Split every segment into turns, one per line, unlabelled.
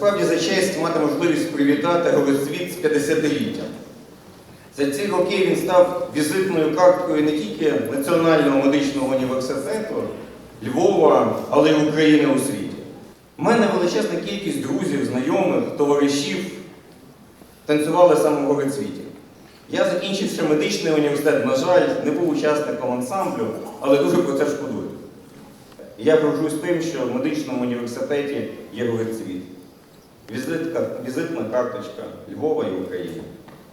за честь мати можливість привітати Горосвіт з 50-літтям. За ці роки він став візитною карткою не тільки Національного медичного університету Львова, але й України у світі. У мене величезна кількість друзів, знайомих, товаришів танцювали саме в Горецвіті. Я, закінчивши медичний університет, на жаль, не був учасником ансамблю, але дуже про це шкодую. Я горжусь тим, що в медичному університеті є Горецвіт. Візитка, візитна карточка Львова і України.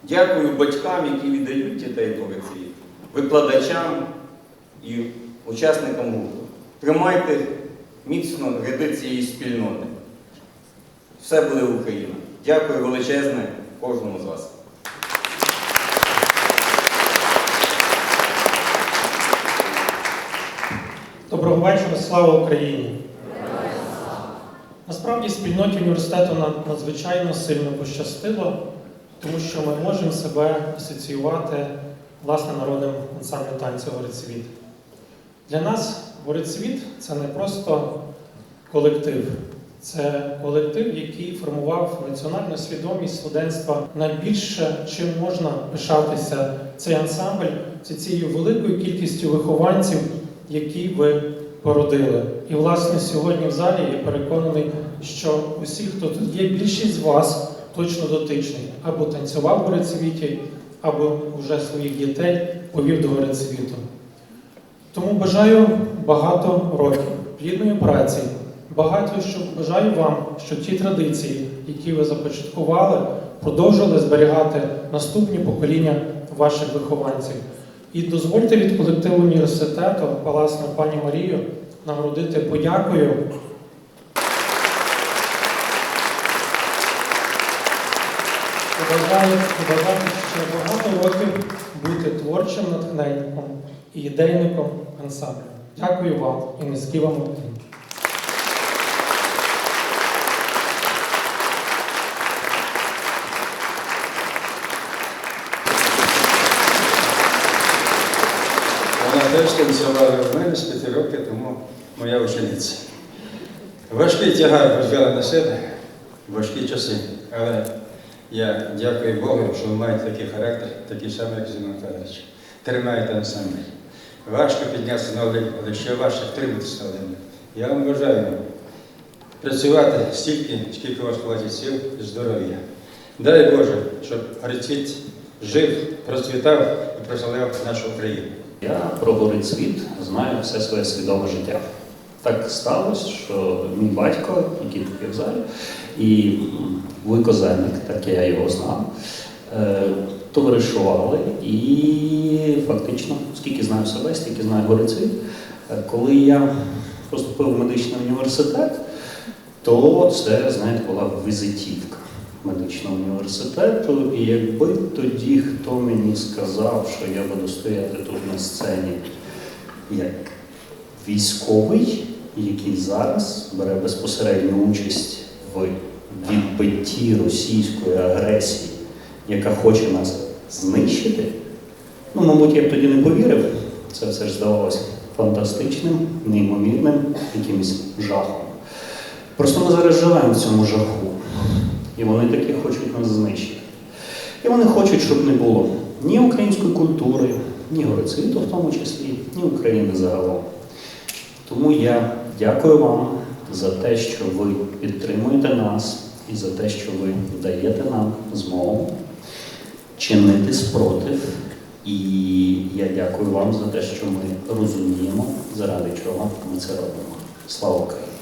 Дякую батькам, які віддають дітей в Горецвіт, викладачам і учасникам гурту. Тримайте міцно ряди цієї спільноти. Все буде Україна. Дякую величезне кожному з вас.
Доброго вечора, слава Україні! Насправді спільноті університету нам надзвичайно сильно пощастило, тому що ми можемо себе асоціювати власне народним ансамблем танцю «Горецвіт». Для нас «Горецвіт» – це не просто колектив, це колектив, який формував національну свідомість студентства. Найбільше чим можна пишатися цей ансамбль це цією великою кількістю вихованців, які ви породили. І власне сьогодні в залі я переконаний, що усі, хто тут є, більшість з вас точно дотичний або танцював в горецвіті, або вже своїх дітей повів до горецвіту. Тому бажаю багато років плідної праці. Багато що бажаю вам, що ті традиції, які ви започаткували, продовжували зберігати наступні покоління ваших вихованців. І дозвольте від колективу університету власне, пані Марію нагородити подякою. Побажаю, ще багато років бути творчим натхненником і ідейником ансамблю. Дякую вам і низький вам
Вона теж в мене з п'яти років, тому моя учениця. Важкий тягар взяла на себе, важкі часи. Але я дякую Богу, що ви маєте такий характер, такий самий, як Зимон Федорович. Тримаєте ансамбль. Важко піднятися на один, але ще важче втриматися на один. Я вам бажаю працювати стільки, скільки у вас хватить сил і здоров'я. Дай Боже, щоб Грицвіт жив, процвітав і прославляв нашу Україну.
Я про горить світ знаю все своє свідоме життя. Так сталося, що мій батько, який є в залі, і Вуйко Зенник, так я його знав, е, товаришували і фактично, скільки знаю себе, стільки знаю горить світ. Е, Коли я поступив в медичний університет, то це, знаєте, була візитівка медичного університету. І якби тоді хто мені сказав, що я буду стояти тут на сцені як військовий, який зараз бере безпосередню участь в відбитті російської агресії, яка хоче нас знищити, ну, мабуть, я б тоді не повірив. Це все ж здавалося фантастичним, неймовірним, якимось жахом. Просто ми зараз живемо в цьому жаху. І вони таки хочуть нас знищити. І вони хочуть, щоб не було ні української культури, ні горецвіту в тому числі, ні України загалом. Тому я дякую вам за те, що ви підтримуєте нас і за те, що ви даєте нам змогу чинити спротив. І я дякую вам за те, що ми розуміємо, заради чого ми це робимо. Слава Україні!